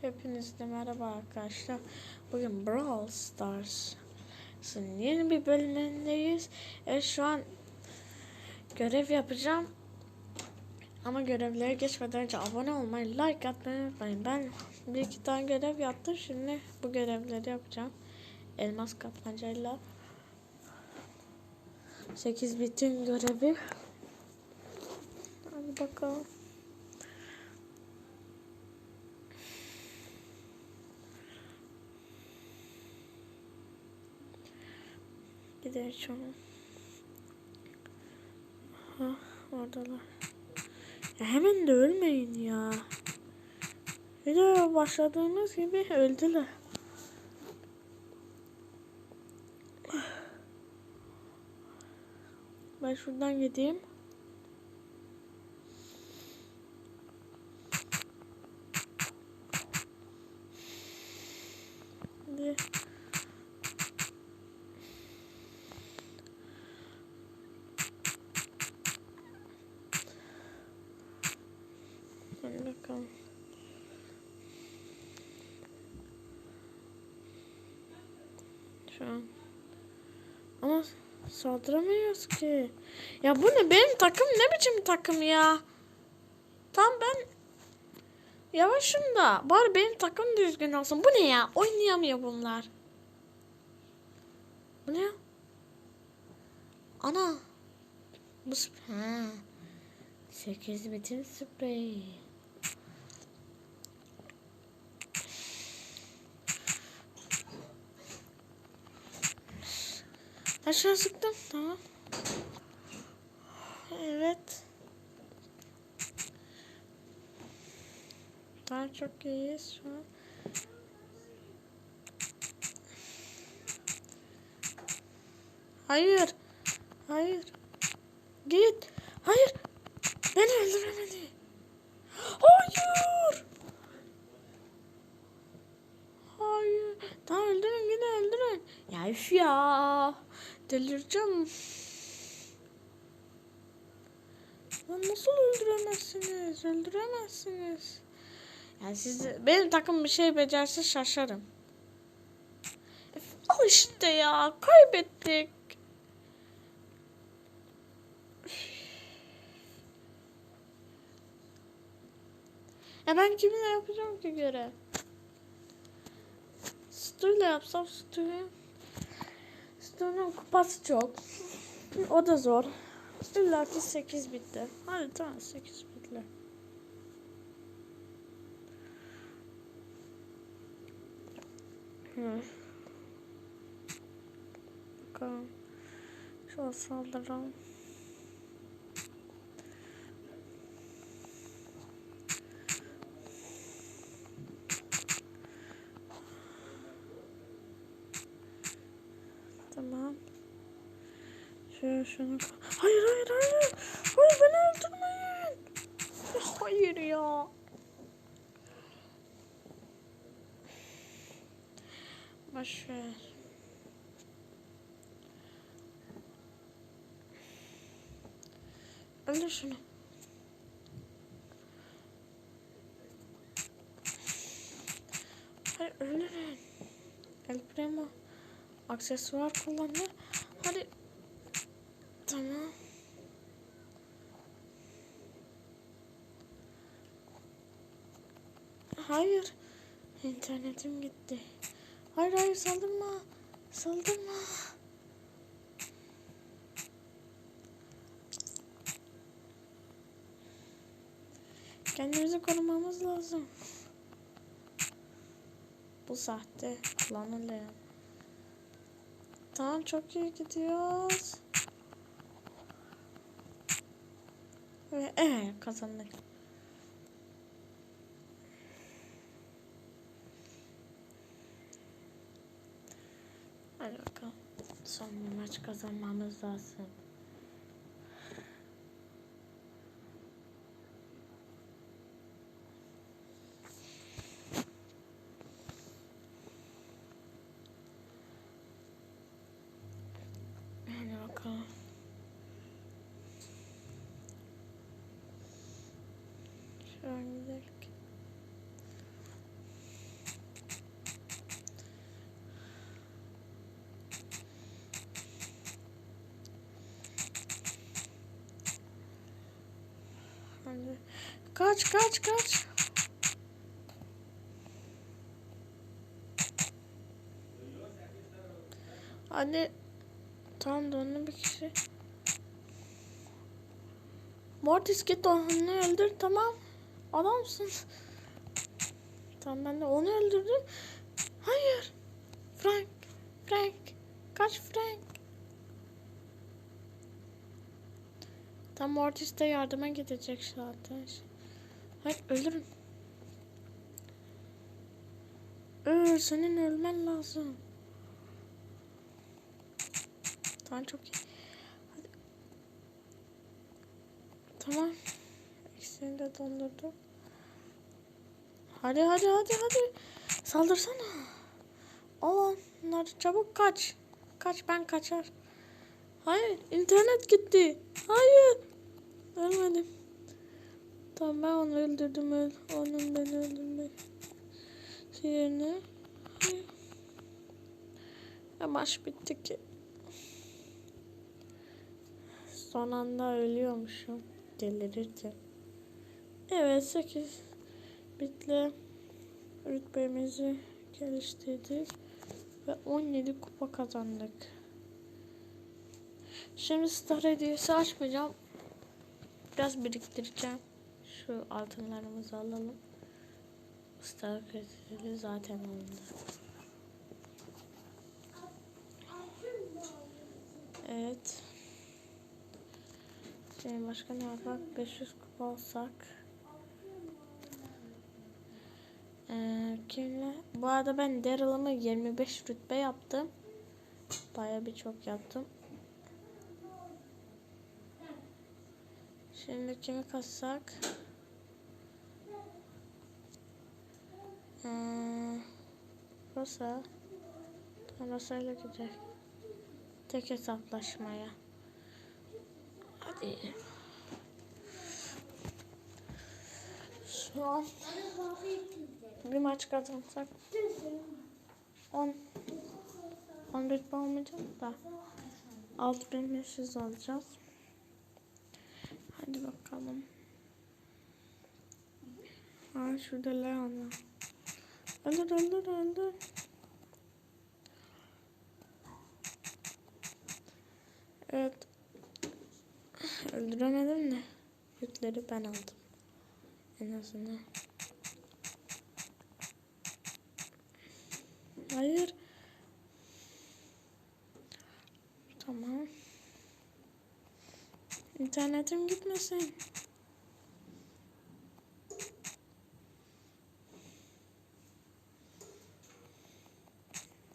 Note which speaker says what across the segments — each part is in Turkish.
Speaker 1: Hepinizle merhaba arkadaşlar. Bugün Brawl Stars'ın yeni bir bölümündeyiz. Evet şu an görev yapacağım. Ama görevlere geçmeden önce abone olmayı, like atmayı unutmayın. Ben bir iki tane görev yaptım. Şimdi bu görevleri yapacağım. Elmas kapmacayla 8 bitin görevi. Hadi bakalım. Gidelim şunu. Ha, oradalar. Ya hemen de ölmeyin ya. Video başladığımız gibi öldüler. Ben şuradan gideyim. Hadi bakalım. Şu an. Ama saldıramıyoruz ki. Ya bu ne? Benim takım ne biçim takım ya? Tam ben yavaşım da. Bari benim takım düzgün olsun. Bu ne ya? Oynayamıyor bunlar. Bu ne? Ana. Bu ha. 8 bitin sprey. Aşağı sıktım. Tamam. Evet. Daha çok iyiyiz şu an. Hayır. Hayır. Git. Hayır. Beni öldüremedi. Hayır. Hayır. Tamam öldürün yine öldürün. Ya üf ya. Delireceğim. Lan nasıl öldüremezsiniz? Öldüremezsiniz. Yani siz benim takım bir şey becerse şaşarım. Al işte ya. Kaybettik. Ya ben kiminle yapacağım ki göre? Stu'yla yapsam Stu'yu. Stu'nun kupası çok. O da zor. İlla ki 8 bitti. Hadi tamam 8 bitti. Hı. Bakalım. Şu saldıralım. Tamam. Şöyle şunu... Hayır hayır hayır. Hayır beni öldürmeyin. Hayır ya. Boş ver. Öldür şunu. Hayır öldürün. El Primo aksesuar kullanıyor. Hadi. Tamam. Hayır. İnternetim gitti. Hayır hayır saldırma. Saldırma. Kendimizi korumamız lazım. Bu sahte kullanılıyor. Tamam çok iyi gidiyoruz. Ve evet kazandık. Hadi bakalım. Son bir maç kazanmamız lazım. bakalım. Şuradan gidelim. Kaç kaç kaç. Anne Tamam döndü bir kişi. Mortis git onu öldür tamam. Adamsın. Tamam ben de onu öldürdüm. Hayır. Frank. Frank. Kaç Frank. Tam Mortis de yardıma gidecek zaten. Hayır ölürüm. Öl senin ölmen lazım. Tamam çok iyi. Hadi. Tamam. İkisini de dondurdum. Hadi hadi hadi hadi. Saldırsana. Al onları çabuk kaç. Kaç ben kaçar. Hayır internet gitti. Hayır. Ölmedim. Tamam ben onu öldürdüm. Öl. Onun beni öldürmek. Yerine. Hayır. Ya maç bitti ki. Son anda ölüyormuşum. Delirirdim. Evet 8 bitle rütbemizi geliştirdik ve 17 kupa kazandık. Şimdi star hediyesi açmayacağım. Biraz biriktireceğim. Şu altınlarımızı alalım. Star hediyesi zaten oldu. Evet. Şimdi başka ne yapmak? 500 kupa alsak. Ee, kimle? Bu arada ben Daryl'ımı 25 rütbe yaptım. Baya bir çok yaptım. Şimdi kimi kassak? Ee, Rosa. Rosa ile gidecek. Tek hesaplaşmaya. Hadi. Şu an bir maç kazansak 10 10 rütbe olmayacak da 6500 alacağız. Hadi bakalım. Ha şurada Leon var. Öldür öldür öldür. Evet. Öldüremedim de yükleri ben aldım. En azından. Hayır. Tamam. İnternetim gitmesin.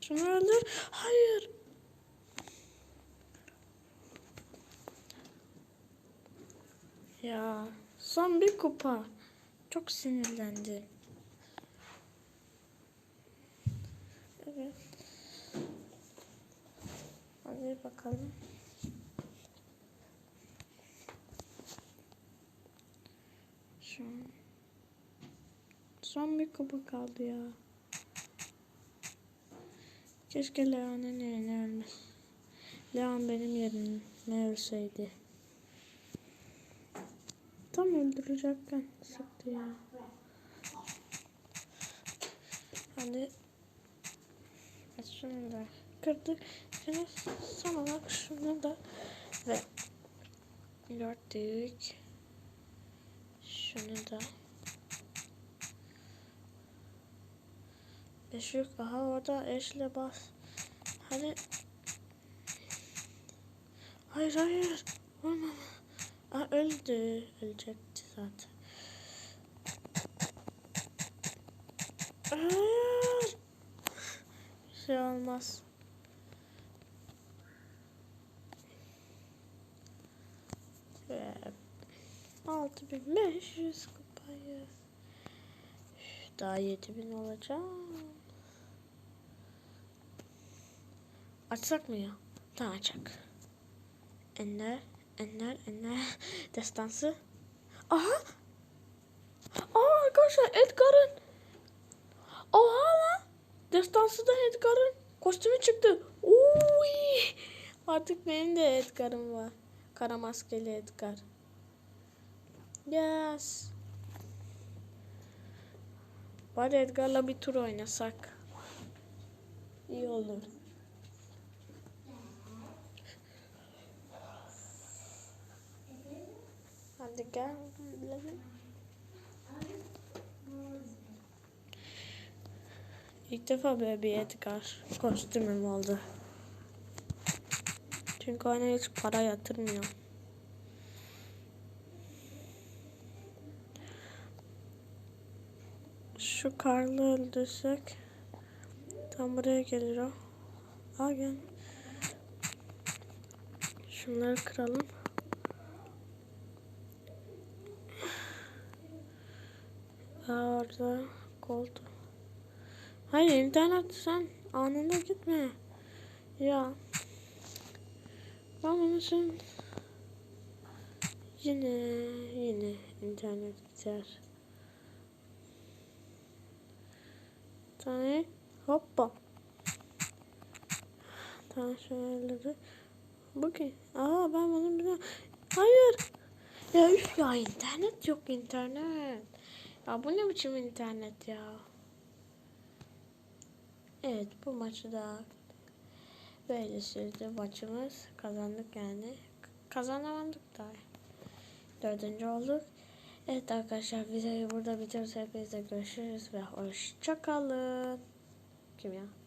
Speaker 1: Şunu öldür. Hayır. Ya son bir kupa. Çok sinirlendi. Evet. Hadi bakalım. Şu an son bir kupa kaldı ya. Keşke Leon'un yerine ölmez. Leon benim yerime ölseydi. Tam öldürecekken sıktı ya. Hadi. Şunu da kırdık. Şimdi son olarak şunu da ve gördük. Şunu da. Beş yok. Aha orada eşle bas. Hadi. Hayır hayır. Vurma. Aa, öldü. Ölecekti zaten. Hayır. Bir şey olmaz. Ve 6500 kupayı. Daha 7000 olacağım. Açsak mı ya? Tamam açak. Ender, Ender, Ender destansı. Aha! Aa arkadaşlar Edgar'ın Oha lan! Destansı da Edgar'ın kostümü çıktı. Uy! Artık benim de Edgar'ım var. Kara maskeli Edgar. Yes. Bari Edgar'la bir tur oynasak. İyi olur. Hadi gel. gidelim. İlk defa böyle bir Edgar kostümüm oldu. Çünkü oyuna hiç para yatırmıyor. Şu Karl'ı öldürsek tam buraya gelir o. Al gel. Şunları kıralım. Aa, orada koltuğu. Hayır internet sen anında gitme. Ya. Ben bunu sen yine yine internet gider. Tane hoppa. Tamam şöyle. Bakın. Aa ben bunu biliyorum. Hayır. Ya üf ya internet yok internet. Ya bu ne biçim internet ya. Evet bu maçı da böyle sürdü maçımız. Kazandık yani. Kazanamadık da. Dördüncü olduk. Evet arkadaşlar videoyu burada bitiriyoruz. Hepinizle görüşürüz ve hoşçakalın. Kim ya?